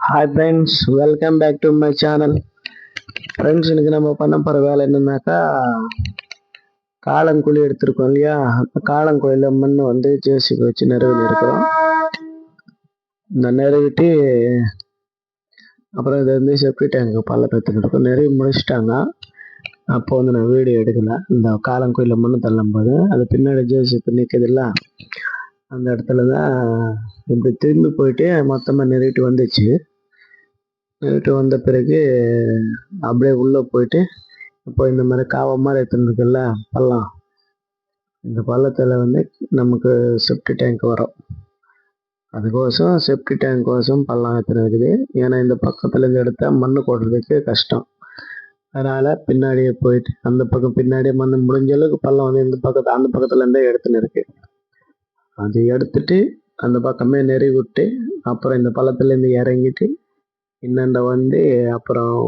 Hi friends welcome back to my channel friends இன்றைக்கி நம்ம பண்ண போகிற வேலை என்னன்னாக்கா காளங்குழி எடுத்திருக்கோம் இல்லையா? அந்த காளங்குழியில் மண் வந்து ஜேசிபி வச்சு நிறுவி இருக்கிறோம். இந்த நிறுவிட்டு அப்புறம் இது வந்து செப்டி டேங்க் பள்ளம் எடுத்துக்கிட்டு இருக்கோம். நிறுவி முடிச்சிட்டாங்க. அப்போ வந்து நான் வீடியோ எடுக்கல. இந்த காளங்குழியில் மண் தள்ளும் போது அது பின்னாடி ஜேசிபி நிற்குதுல்ல அந்த இடத்துல தான் இப்படி திரும்பி போயிட்டு மொத்தமாக நிறுவிட்டு வந்துச்சு. நிறுவிட்டு வந்த பிறகு அப்படியே உள்ளே போயிட்டு இப்போ இந்த மாதிரி காவை மாதிரி எடுத்துருந்துருக்குல்ல பள்ளம். இந்த பள்ளத்தில் வந்து நமக்கு செப்டி டேங்க் வரும். அதுக்கோசம் செப்டி டேங்க் கோசம் பள்ளம் எடுத்துருக்குது இருக்குது. ஏன்னா இந்த பக்கத்தில் இருந்து எடுத்தால் மண் கொடுறதுக்கு கஷ்டம். அதனால் பின்னாடியே போயிட்டு அந்த பக்கம் பின்னாடியே மண் முடிஞ்ச அளவுக்கு பள்ளம் வந்து இந்த பக்கத்து அந்த பக்கத்துலேருந்தே எடுத்துன்னு இருக்குது அது எடுத்துட்டு அந்த பக்கமே நெறி விட்டு அப்புறம் இந்த பள்ளத்துலேருந்து இறங்கிட்டு இன்னாண்ட வந்து அப்புறம்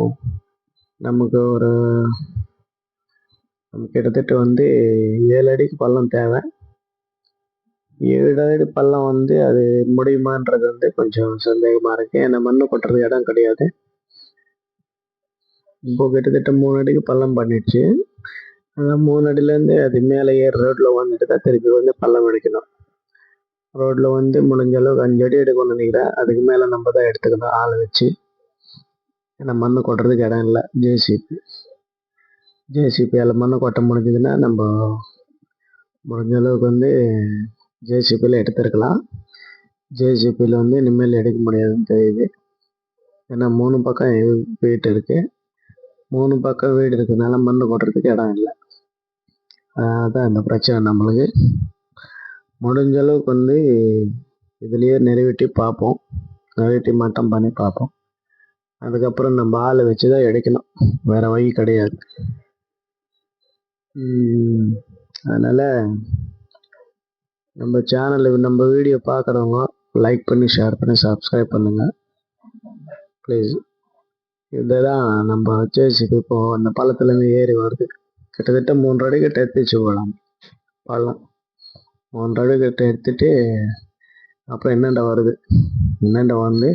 நமக்கு ஒரு நமக்கு கிட்டத்தட்ட வந்து ஏழு அடிக்கு பள்ளம் தேவை. ஏழு அடி பள்ளம் வந்து அது முடியுமான்றது வந்து கொஞ்சம் சந்தேகமாக இருக்குது ஏன்னா மண் கொட்டுறது இடம் கிடையாது. இப்போ கிட்டத்தட்ட மூணு அடிக்கு பள்ளம் பண்ணிடுச்சு. அதான் மூணு அடியிலேருந்து அது மேலே ஏறு ரோட்டில் வந்துட்டு தான் திருப்பி வந்து பள்ளம் அடிக்கணும். ரோட்டில் வந்து முடிஞ்ச அளவுக்கு அஞ்சு அடி எடுக்கணும்னு நினைக்கிறேன். அதுக்கு மேலே நம்ம தான் எடுத்துக்கணும் ஆள் வச்சு. ஏன்னா மண் கொட்டுறதுக்கு இடம் இல்லை. ஜேசிபி ஜேசிபியால் மண் கொட்ட முடிஞ்சதுன்னா நம்ம முடிஞ்ச அளவுக்கு வந்து ஜேசிபியில் எடுத்துருக்கலாம். ஜேசிபியில் வந்து இனிமேல் எடுக்க முடியாதுன்னு தெரியுது. ஏன்னா மூணு பக்கம் வீட்டு இருக்குது மூணு பக்கம் வீடு இருக்கிறதுனால மண் கொட்டுறதுக்கு இடம் இல்லை. அதான் இந்த பிரச்சனை நம்மளுக்கு. முடிஞ்ச அளவுக்கு வந்து இதுலேயே நிறைவேற்றி பார்ப்போம். நிறைவேற்றி மட்டம் பண்ணி பார்ப்போம். அதுக்கப்புறம் நம்ம ஆளை வச்சு தான் எடுக்கணும். வேறு வழி கிடையாது. அதனால் நம்ம சேனலில் நம்ம வீடியோ பார்க்குறவங்க லைக் பண்ணி ஷேர் பண்ணி சப்ஸ்கிரைப் பண்ணுங்கள் ப்ளீஸ் இதுதான் நம்ம ஜேசிபி இப்போது அந்த பள்ளத்துலேருந்து ஏறி வருது கிட்டத்தட்ட மூன்று அடிக்கிட்ட கிட்ட எடுத்துச்சு போகலாம். பள்ளம். மூன்று அடி கிட்ட எடுத்துட்டு அப்புறம் என்னெண்ட வருது? என்னெண்ட வந்து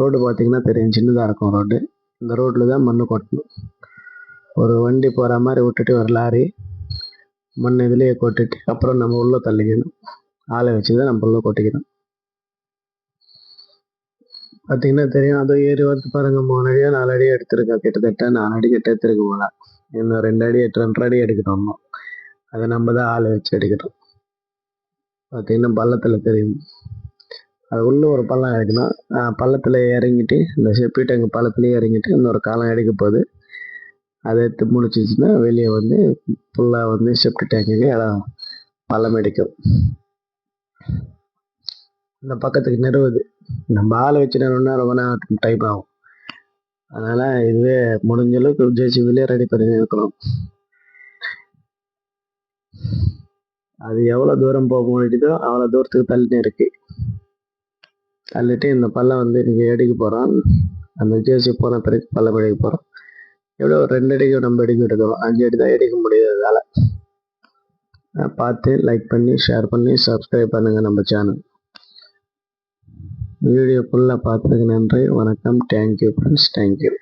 ரோடு பார்த்தீங்கன்னா தெரியும் சின்னதாக இருக்கும் ரோடு. இந்த ரோட்டில் தான் மண் கொட்டணும். ஒரு வண்டி போகிற மாதிரி விட்டுட்டு ஒரு லாரி மண் இதுலேயே கொட்டிட்டு அப்புறம் நம்ம உள்ளே தள்ளிக்கணும். ஆளை வச்சு தான் நம்ம உள்ளே கொட்டிக்கணும். பார்த்திங்கன்னா தெரியும் அது ஏறி வரது பாருங்கள் மூணு அடியோ நாலு அடியோ எடுத்திருக்கேன் கிட்டத்தட்ட நாலு அடி கிட்ட எடுத்துருக்கு போல. இன்னும் ரெண்டு அடி எட்டு ரெண்டரை அடி எடுக்கணும் அதை நம்ம தான் ஆளை வச்சு எடுக்கிறோம் பார்த்தீங்கன்னா பள்ளத்தில் தெரியும். அது உள்ளே ஒரு பள்ளம் எடுக்கணும் பள்ளத்தில் இறங்கிட்டு இந்த செப்பி டேங்கு பள்ளத்துலேயே இறங்கிட்டு இன்னொரு காலம் எடுக்க போகுது. அதை எடுத்து முடிச்சிச்சுன்னா வெளியே வந்து ஃபுல்லாக வந்து செப்டி டேங்குக்கு இடம் பள்ளம் எடுக்கும் இந்த பக்கத்துக்கு நிறுவுது நம்ம ஆளை வச்சு நிறுவனா ரொம்ப நேரம் டைம் ஆகும். அதனால் இதுவே முடிஞ்ச அளவுக்கு ஜேசிபிலே ரெடி பண்ணி இருக்கணும் அது எவ்வளோ தூரம் போக முடியுதோ அவ்வளோ தூரத்துக்கு தள்ளினே இருக்கு. தள்ளிட்டு இந்த பள்ளம் வந்து இன்றைக்கி எடுக்க போகிறோம் அந்த ஜேசி போன பிறகு பள்ளம் எடுக்க போகிறோம் எவ்வளோ ஒரு ரெண்டு அடிக்கு நம்ம எடுக்க எடுக்கிறோம் அஞ்சு அடி தான் எடுக்க முடியாததால் பார்த்து லைக் பண்ணி ஷேர் பண்ணி சப்ஸ்கிரைப் பண்ணுங்கள் நம்ம சேனல் வீடியோ ஃபுல்லாக பார்த்ததுக்கு நன்றி. வணக்கம். Thank you friends thank you